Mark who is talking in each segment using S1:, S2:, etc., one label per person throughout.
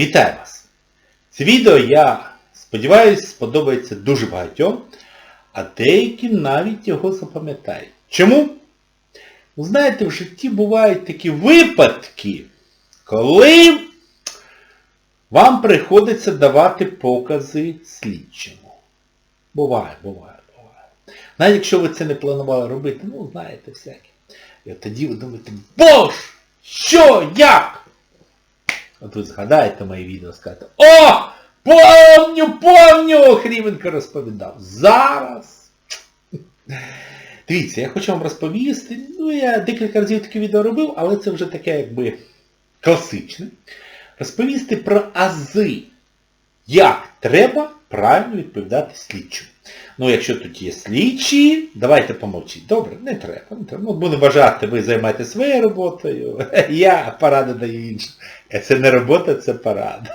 S1: Вітаю вас! Це відео, я сподіваюся, сподобається дуже багатьом, а деякі навіть його запам'ятають. Чому? Ну, знаєте, в житті бувають такі випадки, коли вам приходиться давати покази слідчому. Буває, буває, буває. Навіть якщо ви це не планували робити, ну, знаєте, всяке. І от тоді ви думаєте, боже, що, як? Ви згадаєте моє відео, скажете, о! Помню, помню! Хрівенко розповідав. Зараз. Дивіться, я хочу вам розповісти, ну я декілька разів таке відео робив, але це вже таке якби класичне. Розповісти про ази, як треба правильно відповідати слідчому. Ну, якщо тут є слідчі, давайте помовчіть. Добре, не треба. Не треба. Ну, будемо вважати, ви займаєтесь своєю роботою, я поради даю іншим. Е, Це не робота, це порада.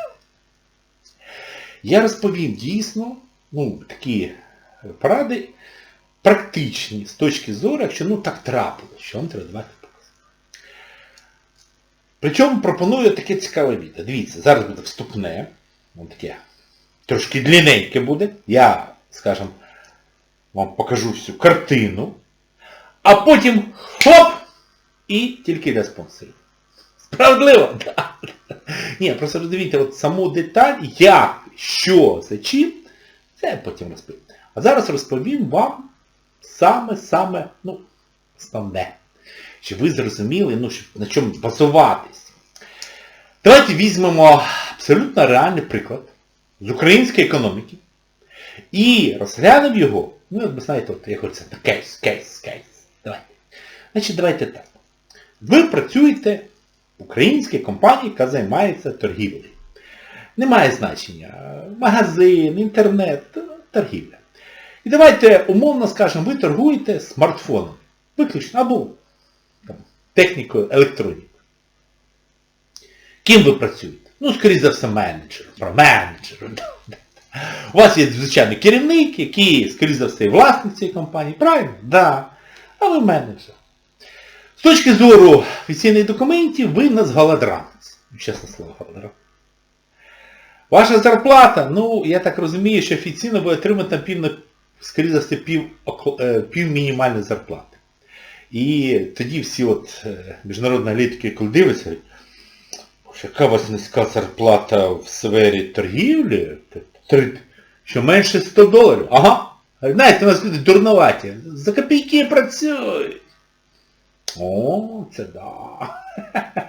S1: Я розповім дійсно, ну, такі поради практичні з точки зору, якщо ну так трапилось, що вам треба давати показ. Причому пропоную таке цікаве відео. Дивіться, зараз буде вступне, воно таке трошки длинненьке буде. Я, скажімо, вам покажу всю картину, а потім хоп! І тільки для спонсорів. Справедливо? Да. Ні, просто роздивіться, от саму деталь, як, що, за чим, це я потім розповім. А зараз розповім вам саме-саме, ну, основне. Щоб ви зрозуміли, ну, щоб на чому базуватись. Давайте візьмемо абсолютно реальний приклад з української економіки і розглянемо його. Ну, ви знаєте, от я це кейс, кейс, кейс. Давайте. Значить, давайте так. Ви працюєте в українській компанії, яка займається торгівлею. Немає значення. Магазин, інтернет, торгівля. І давайте умовно скажемо, ви торгуєте смартфоном. Виключно, або там, технікою, електронікою. Ким ви працюєте? Ну, скоріше за все, менеджером. Про менеджером. У вас є, звичайно, керівник, який, скоріше за все, власник цієї компанії. Правильно? Да. А ви менеджер. З точки зору офіційних документів, ви нас голодранець. Чесне слово, голодранець. Ваша зарплата, ну, я так розумію, що офіційно ви отримаєте пів, скоріше за все, пів, е, пів мінімальної зарплати. І тоді всі от е, міжнародні аналітики, коли дивляться, говорять, яка у вас низька зарплата в сфері торгівлі? Що менше 100 доларів? Ага. Знаєте, у нас люди дурноваті. За копійки працюють. О, це да.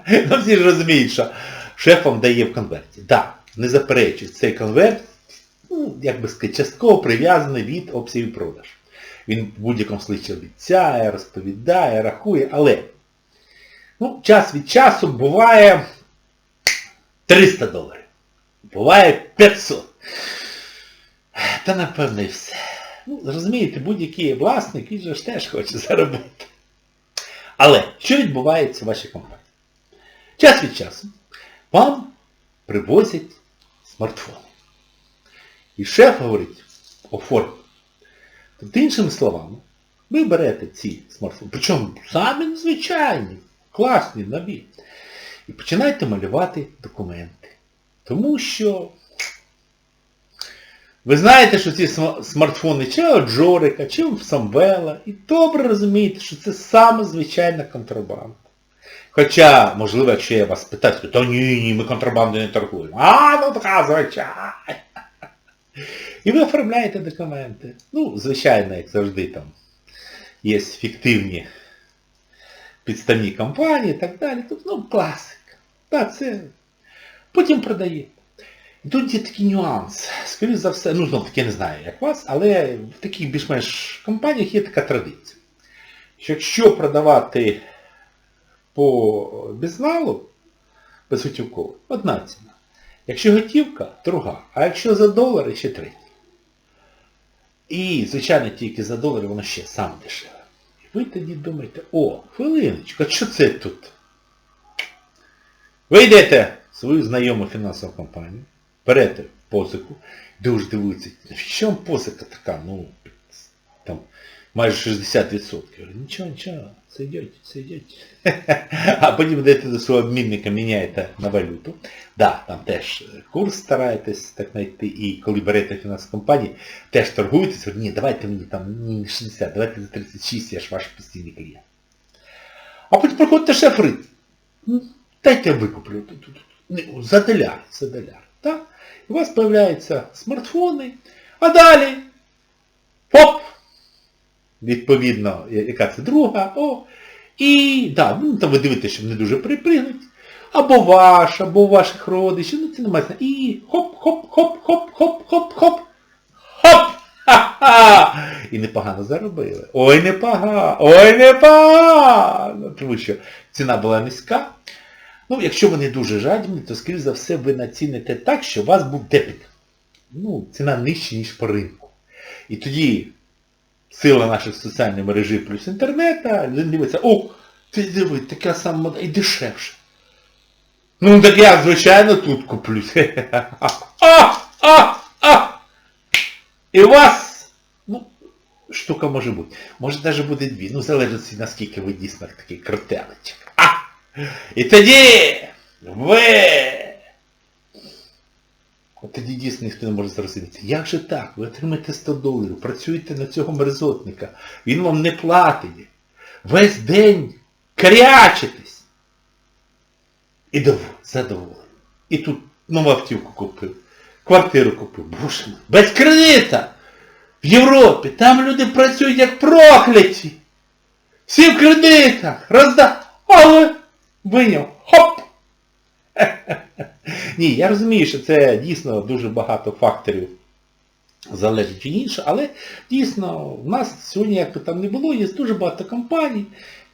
S1: Ну всі ж розуміють, що шеф вам дає в конверті. Так, не заперечують, цей конверт, ну, як би сказати, частково прив'язаний від обсягів продаж. Він в будь-якому случаї обіцяє, розповідає, рахує, але ну, час від часу буває 300 доларів. Буває 500. Та напевно і все. Ну, розумієте, будь-який власник, він же ж теж хоче заробити. Але що відбувається в вашій компанії? Час від часу вам привозять смартфони. І шеф говорить, оформ. Тобто, іншими словами, ви берете ці смартфони, причому самі незвичайні, класні, нові, і починаєте малювати документи. Тому що ви знаєте, що ці смартфони чи у Джорика, чи Самвела, і добре розумієте, що це саме звичайна контрабанда. Хоча, можливо, якщо я вас питаю, то ні, ні, ми контрабандою не торгуємо. А, ну така звичайна. І ви оформляєте документи. Ну, звичайно, як завжди там є фіктивні підставні компанії і так далі. Тобто, ну, класика. Так, це. Потім продаєте. І тут є такий нюанс. Скоріше за все, ну, знов таки я не знаю, як вас, але в таких більш-менш компаніях є така традиція. Що якщо продавати по безналу, безготівково, одна ціна. Якщо готівка, друга. А якщо за долари, ще третя. І, звичайно, тільки за долари воно ще саме дешеве. Ви тоді думаєте, о, хвилиночку, а що це тут? Ви йдете в свою знайому фінансову компанію, берете позику, дуже дивуються, в чому позика така, ну, там, майже 60%. Я говорю, нічого, нічого, сойдете, сойдете. А потім йдете до свого обмінника, міняєте на валюту. Да, там теж курс стараєтесь так знайти, і коли берете фінансову компанію, теж торгуєтесь, говорю, ні, давайте мені там не 60, давайте за 36, я ж ваш постійний клієнт. А потім приходите шеф говорить, ну, дайте я викуплю тут, тут, тут. Ну, за доляр, за доляр. Так? І у вас з'являються смартфони, а далі, хоп, Відповідно, яка це друга, о, і, да, ну, там ви дивитеся, щоб не дуже припригнуть, або ваш, або ваших родичів, ну це не має. І хоп-хоп-хоп-хоп-хоп-хоп-хоп, хоп! Ха-ха! І непогано заробили. Ой, непогано, ой, непогано. Тому що ціна була низька. Ну, якщо вони дуже жадібні, то, скоріш за все, ви націните так, що у вас був депік. Ну, ціна нижча, ніж по ринку. І тоді сила наших соціальних мережі плюс інтернета, людина дивиться, о, ти диви, така сама і дешевше. Ну так я, звичайно, тут куплю. А, а, а! І у вас, ну, штука може бути. Може навіть буде дві. Ну, залежить наскільки ви дійсно такий крутелечик. А! І тоді ви... Тоді дійсно ніхто не може зрозуміти. Як же так? Ви отримаєте 100 доларів, працюєте на цього мерзотника, він вам не платить. Весь день карячитесь. І дов- задоволений. І тут нову автівку купив, квартиру купив. Мій, без кредита! В Європі там люди працюють як прокляті. Всі в кредитах. Роздав. Але виняв. Хоп! Ні, я розумію, що це дійсно дуже багато факторів залежить від інше, але дійсно в нас сьогодні, як би там не було, є дуже багато компаній,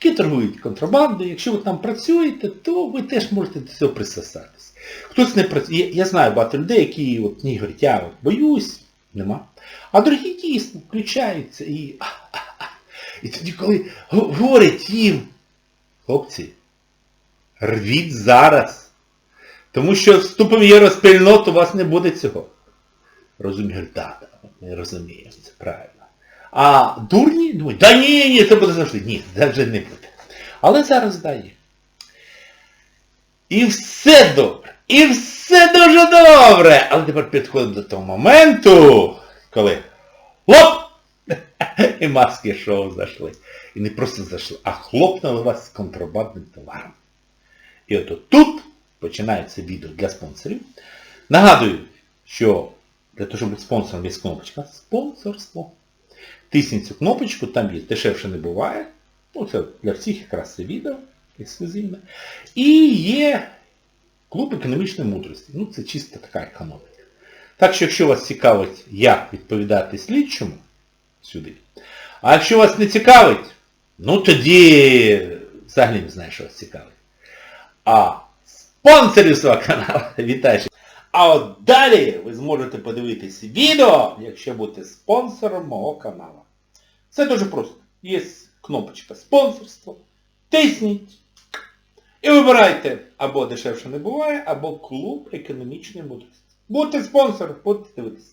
S1: які торгують контрабандою. Якщо ви там працюєте, то ви теж можете до цього присосатись. Хтось не працює. Я, знаю багато людей, які от, ні, говорять, я от, боюсь, нема. А другі дійсно включаються і. І тоді, коли говорять їм, хлопці, рвіть зараз. Тому що вступом в євроспільноту у вас не буде цього. Розумію, так, да, ми розуміємо, це правильно. А дурні думають, да ні, ні, це буде завжди. Ні, завжди не буде. Але зараз дає. І все добре. І все дуже добре. Але тепер підходимо до того моменту, коли лоп! І маски шоу зайшли. І не просто зайшли, а хлопнули вас з контрабандним товаром. І от тут починається відео для спонсорів. Нагадую, що для того, щоб бути спонсором є кнопочка спонсорство. Тисніть цю кнопочку, там є дешевше не буває. Ну, це для всіх якраз це відео ексклюзивне. І є клуб економічної мудрості. Ну, це чисто така економіка. Так що, якщо вас цікавить, як відповідати слідчому сюди, а якщо вас не цікавить, ну тоді взагалі не знаю, що вас цікавить. А спонсорів свого каналу вітаю. А от далі ви зможете подивитись відео, якщо будете спонсором мого каналу. Це дуже просто. Є кнопочка спонсорство. Тисніть. І вибирайте або дешевше не буває, або клуб економічної мудрості. Будьте спонсором, будете дивитися.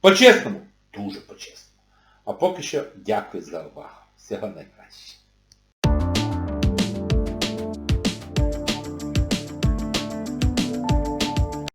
S1: По-чесному, дуже по-чесному. А поки що дякую за увагу. Всього найкращого.